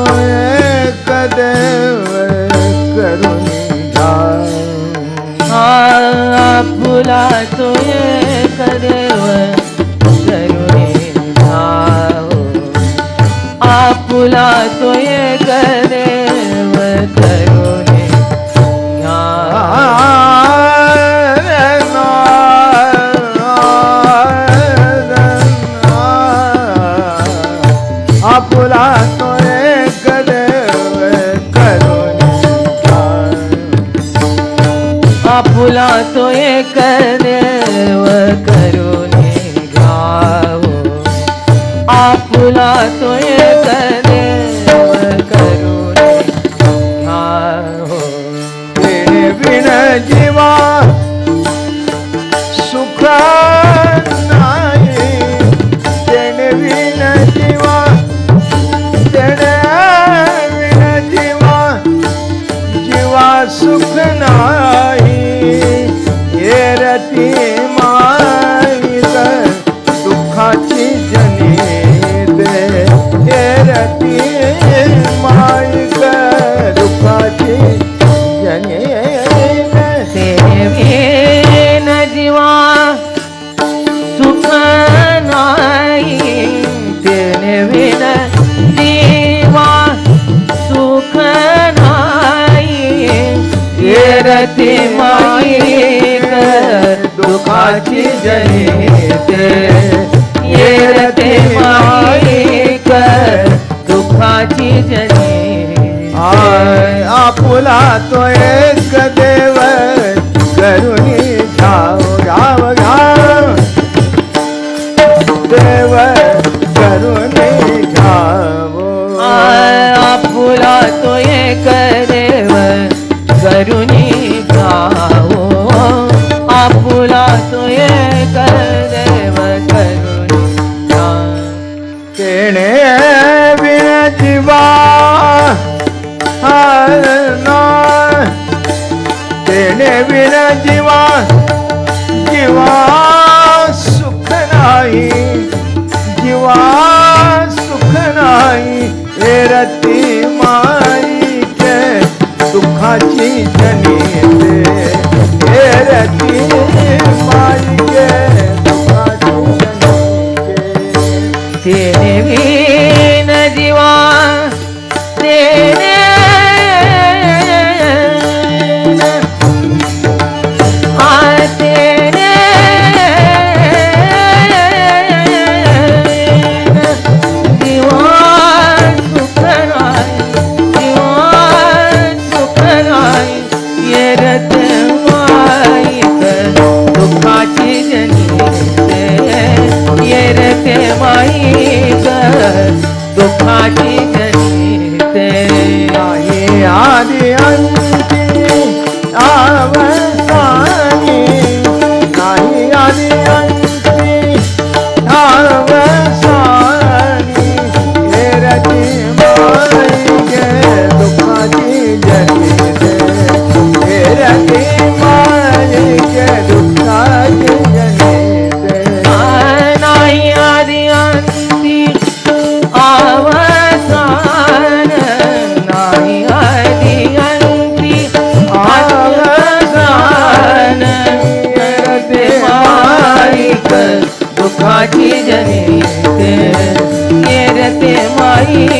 तो एक देव करून फुला तो एक देव करून आपुला आपुला तो एक देव करून घ्यावो आपला तो एक কাটে माची जनिते येरते माईक दुखाची जनी आय आपुला तोय जीवा हरना तेने जीवा जीवा सुख नाही. जीवा सुख नाही. हे रती माई के सुखाची जनी காட்சி ஜனனிக்கு நேரத்தே மாயே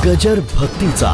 गजर भक्तीचा